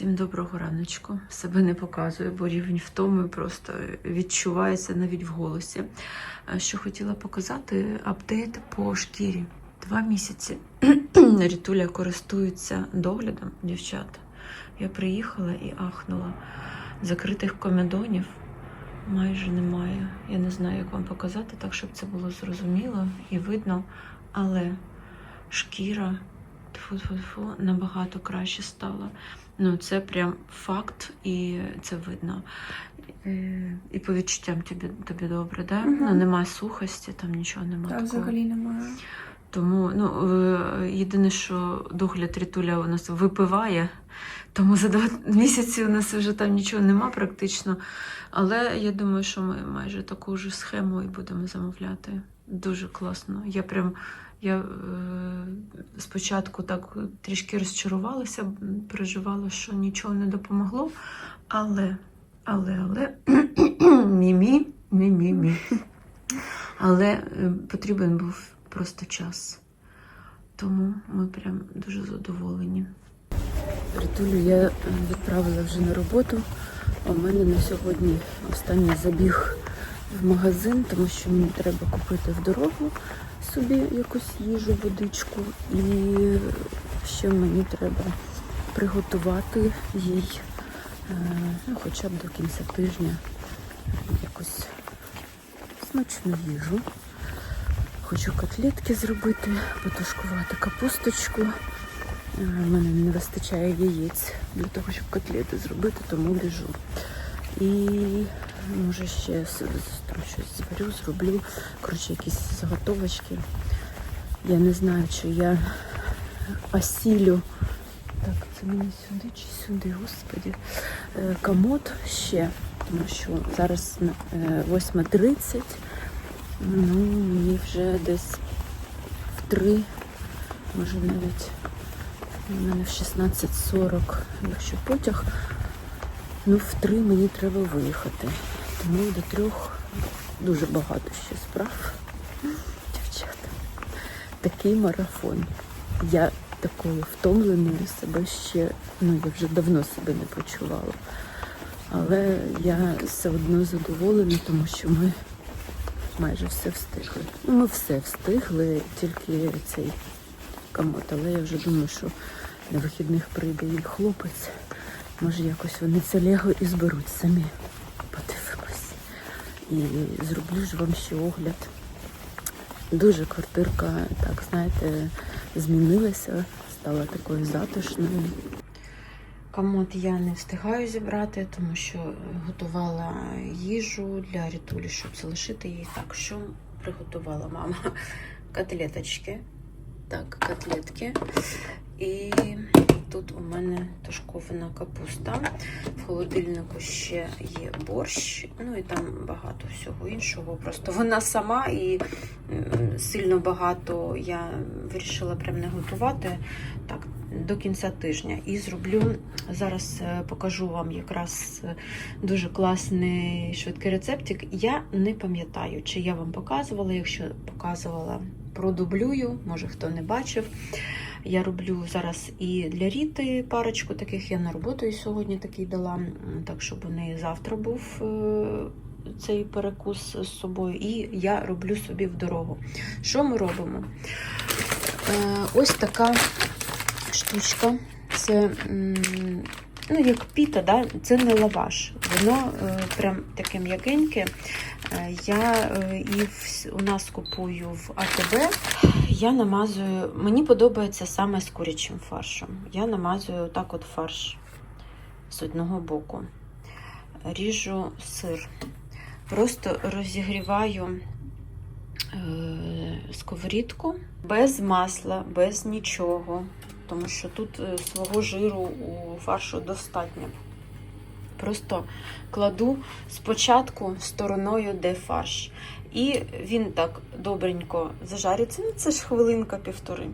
Всім доброго раночку. Себе не показую, бо рівень втоми просто відчувається навіть в голосі. Що хотіла показати, апдейт по шкірі. Два місяці Рітуля користується доглядом, дівчата. Я приїхала і ахнула. Закритих комедонів майже немає. Я не знаю, як вам показати, так щоб це було зрозуміло і видно. Але шкіра тьфу-тьфу-тьфу, набагато краще стала. Ну, це прям факт, і це видно. Е, І по відчуттям тобі, тобі добре, да? Мгм. Ну, немає сухості, там нічого немає. Так, такого. взагалі немає. Тому ну, е, єдине, що догляд Рітуля у нас випиває, тому за два місяці у нас вже там нічого нема практично. Але я думаю, що ми майже таку ж схему і будемо замовляти. Дуже класно. Я прям я е, спочатку так трішки розчарувалася, переживала, що нічого не допомогло. Але, але, але мі-мі, мі-мі-мі. Але е, потрібен був просто час. Тому ми прям дуже задоволені. Ритулю я відправила вже на роботу. У мене на сьогодні останній забіг в магазин, тому що мені треба купити в дорогу собі якусь їжу, водичку, і ще мені треба приготувати їй е, ну, хоча б до кінця тижня якусь смачну їжу. Хочу котлетки зробити, потушкувати капусточку. Е, В мене не вистачає яєць для того, щоб котлети зробити, тому біжу. І може ще с- с- там щось зварю, зроблю. Коротше, якісь заготовочки. Я не знаю, чи я осілю. Так, це мені сюди чи сюди, господі. Е, Комод ще, тому що зараз е, 8.30. Ну, мені вже десь в 3, може навіть у мене в 16.40, якщо потяг, ну в 3 мені треба виїхати. Тому до трьох дуже багато ще справ. Дівчата, такий марафон. Я такою втомленою себе ще, ну я вже давно себе не почувала. Але я все одно задоволена, тому що ми майже все встигли. Ну, ми все встигли, тільки цей комод. Але я вже думаю, що на вихідних прийде їх хлопець. Може, якось вони це лего і зберуть самі. І зроблю ж вам ще огляд. Дуже квартирка, так, знаєте, змінилася, стала такою затишною. Комод я не встигаю зібрати, тому що готувала їжу для рітулі, щоб залишити її. Так, що приготувала мама? Котлеточки. Так, котлетки. І тут у мене тушкована капуста. В холодильнику ще є борщ, ну і там багато всього іншого. Просто вона сама і сильно багато я вирішила прям не готувати. Так, до кінця тижня. І зроблю зараз е, покажу вам якраз е, дуже класний швидкий рецептик. Я не пам'ятаю, чи я вам показувала. Якщо показувала, продублюю, може хто не бачив. Я роблю зараз і для Ріти парочку таких. Я на роботу і сьогодні такий дала, так щоб у неї завтра був е, цей перекус з собою. І я роблю собі в дорогу. Що ми робимо? Е, Ось така штучка. Це ну, як піта, да? це не лаваш. Воно е, прям таке м'якеньке. Е, Я е, і в, у нас купую в АТБ. Я намазую, мені подобається саме з курячим фаршем. Я намазую так от фарш з одного боку. Ріжу сир. Просто розігріваю е, сковорідку без масла, без нічого, тому що тут е, свого жиру у фаршу достатньо. Просто кладу спочатку стороною, де фарш. І він так добренько зажарюється. Ну, це ж хвилинка півтори.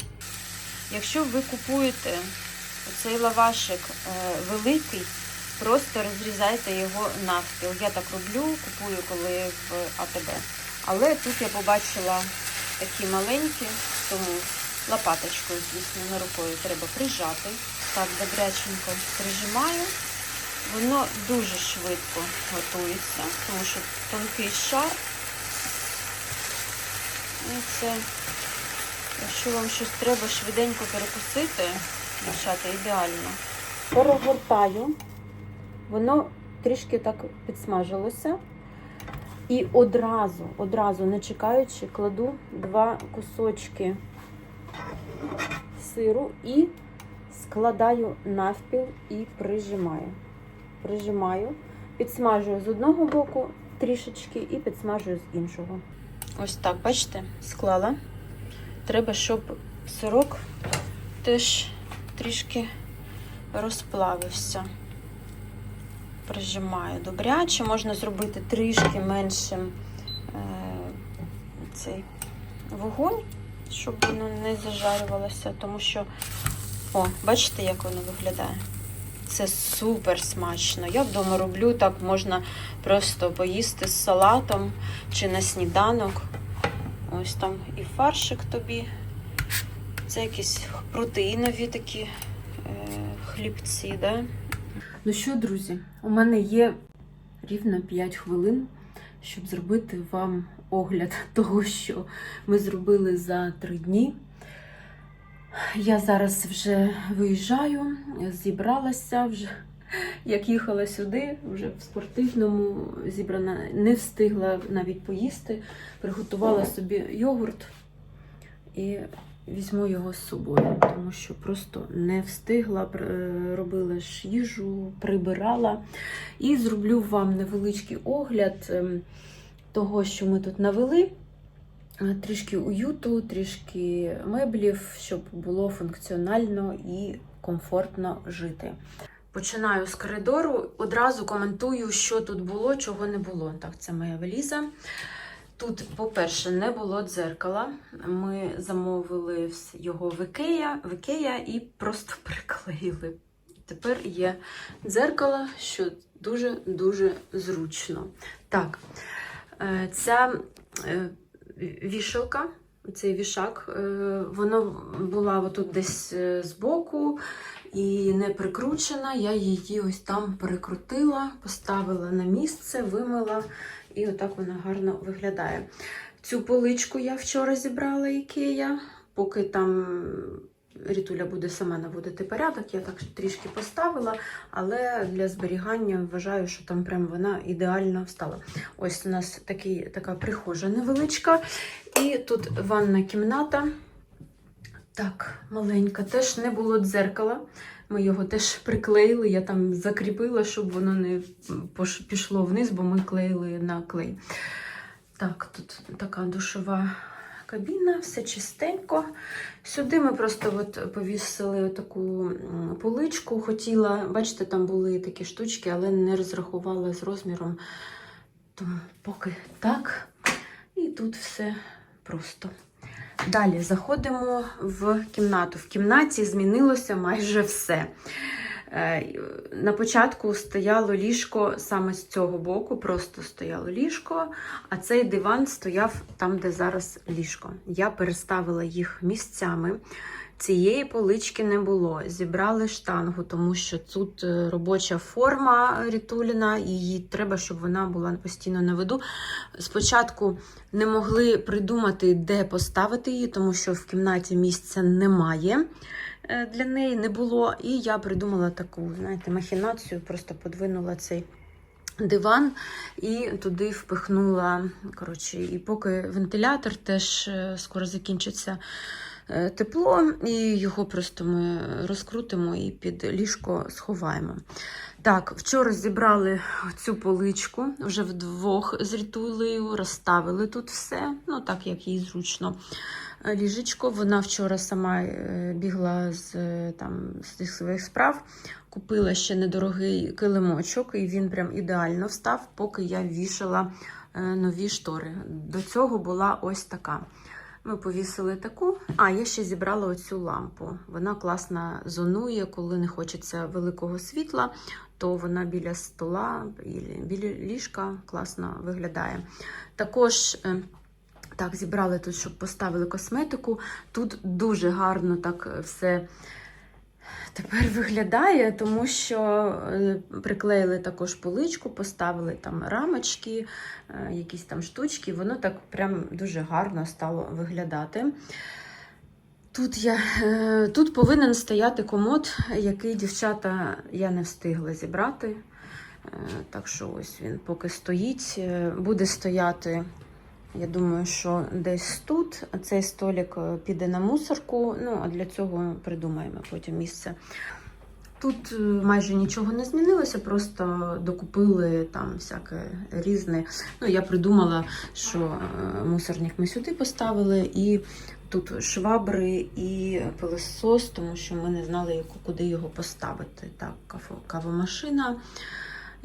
Якщо ви купуєте цей лавашик е, великий, просто розрізайте його навпіл. Я так роблю, купую коли в АТБ. Але тут я побачила такі маленькі, тому лопаточкою, звісно, на рукою треба прижати. так добряченько прижимаю. Воно дуже швидко готується, тому що тонкий шар. І це, якщо вам щось треба швиденько перекусити, дівчата, ідеально. Перегортаю, воно трішки так підсмажилося. І одразу, одразу, не чекаючи, кладу два кусочки сиру і складаю навпіл і прижимаю. Прижимаю, підсмажую з одного боку трішечки і підсмажую з іншого. Ось так, бачите, склала. Треба, щоб сирок теж трішки розплавився. Прижимаю добряче, можна зробити трішки меншим е, цей вогонь, щоб воно не зажарювалося, тому що, о, бачите, як воно виглядає? Це супер смачно. Я вдома роблю так, можна просто поїсти з салатом чи на сніданок. Ось там і фаршик тобі. Це якісь протеїнові такі е, хлібці, да? Ну що, друзі, у мене є рівно 5 хвилин, щоб зробити вам огляд того, що ми зробили за 3 дні. Я зараз вже виїжджаю, зібралася вже. Як їхала сюди, вже в спортивному зібрана, не встигла навіть поїсти, приготувала собі йогурт і візьму його з собою, тому що просто не встигла, робила ж їжу, прибирала. І зроблю вам невеличкий огляд ем, того, що ми тут навели. Е, Трішки уюту, трішки меблів, щоб було функціонально і комфортно жити. Починаю з коридору, одразу коментую, що тут було, чого не було. Так, це моя валіза. Тут, по-перше, не було дзеркала. Ми замовили його в Ікея, в Ікея і просто приклеїли. Тепер є дзеркало, що дуже-дуже зручно. Так, е, ця е, вішалка, цей вішак, е, воно була отут десь е, збоку і не прикручена. Я її ось там перекрутила, поставила на місце, вимила, і отак вона гарно виглядає. Цю поличку я вчора зібрала Ікея, поки там Рітуля буде сама наводити порядок, я так трішки поставила, але для зберігання вважаю, що там прям вона ідеально встала. Ось у нас такий, така прихожа невеличка, і тут ванна кімната. Так, маленька, теж не було дзеркала. Ми його теж приклеїли, я там закріпила, щоб воно не пішло вниз, бо ми клеїли на клей. Так, тут така душова кабіна, все чистенько. Сюди ми просто от повісили таку поличку. Хотіла, бачите, там були такі штучки, але не розрахувала з розміром. Тому поки так. І тут все просто. Далі заходимо в кімнату. В кімнаті змінилося майже все. Е, На початку стояло ліжко саме з цього боку, просто стояло ліжко, а цей диван стояв там, де зараз ліжко. Я переставила їх місцями. Цієї полички не було. Зібрали штангу, тому що тут е, робоча форма Рітуліна, їй треба, щоб вона була постійно на виду. Спочатку не могли придумати, де поставити її, тому що в кімнаті місця немає е, для неї, не було. І я придумала таку, знаєте, махінацію, просто подвинула цей диван і туди впихнула. Коротше, і поки вентилятор теж е, скоро закінчиться тепло, і його просто ми розкрутимо і під ліжко сховаємо. Так, вчора зібрали цю поличку вже вдвох з рітулею, розставили тут все, ну так як їй зручно. Е, Ліжечко, вона вчора сама е, бігла з, е, там, з тих своїх справ, купила ще недорогий килимочок, і він прям ідеально встав, поки я вішала е, нові штори. До цього була ось така. Ми повісили таку. А, я ще зібрала оцю лампу. Вона класно зонує, коли не хочеться великого світла, то вона біля стола, біля ліжка класно виглядає. Також. е, Так, зібрали тут, щоб поставили косметику. Тут дуже гарно так все тепер виглядає, тому що е, приклеїли також поличку, поставили там рамочки, е, якісь там штучки, воно так прям дуже гарно стало виглядати. Тут, я, е, тут повинен стояти комод, який дівчата я не встигла зібрати. Так що ось він поки стоїть, буде стояти. Я думаю, що десь тут цей столик е, піде на мусорку. Ну, а для цього придумаємо потім місце. Тут е, майже нічого не змінилося, просто докупили там всяке різне. Ну, я придумала, що е, мусорник ми сюди поставили, і тут швабри і пилосос, тому що ми не знали, куди його поставити. Так, кавомашина.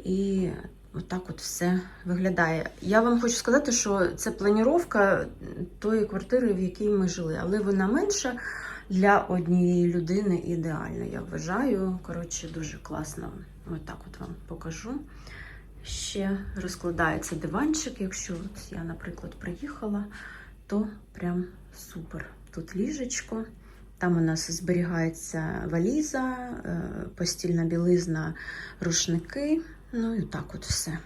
І отак от все виглядає. Я вам хочу сказати, що це планіровка тої квартири, в якій ми жили, але вона менша для однієї людини ідеально, я вважаю. Коротше, дуже класно. Отак от вам покажу. Ще розкладається диванчик. Якщо от я, наприклад, приїхала, то прям супер. Тут ліжечко. Там у нас зберігається валіза, е, постільна білизна, рушники. Ну і так от все.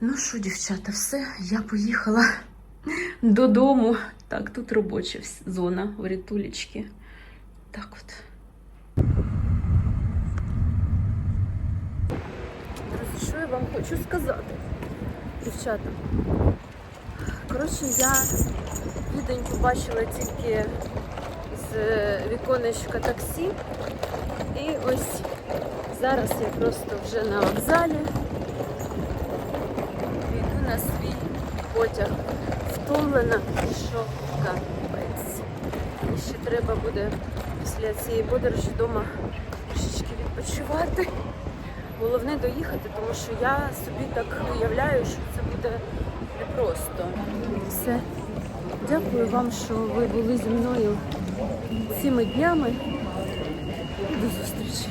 Ну що, дівчата, все, я поїхала додому. Так, тут робоча зона у рятулечки. Так от. Що я вам хочу сказати, дівчата? Коротше, я відень побачила тільки з віконечка таксі. І ось зараз я просто вже на вокзалі. Йду на свій потяг. Втомлена, що капець. І ще треба буде після цієї подорожі вдома трішечки відпочивати. Головне доїхати, тому що я собі так уявляю, що це буде непросто. Все. Дякую вам, що ви були зі мною цими днями. До зустрічі.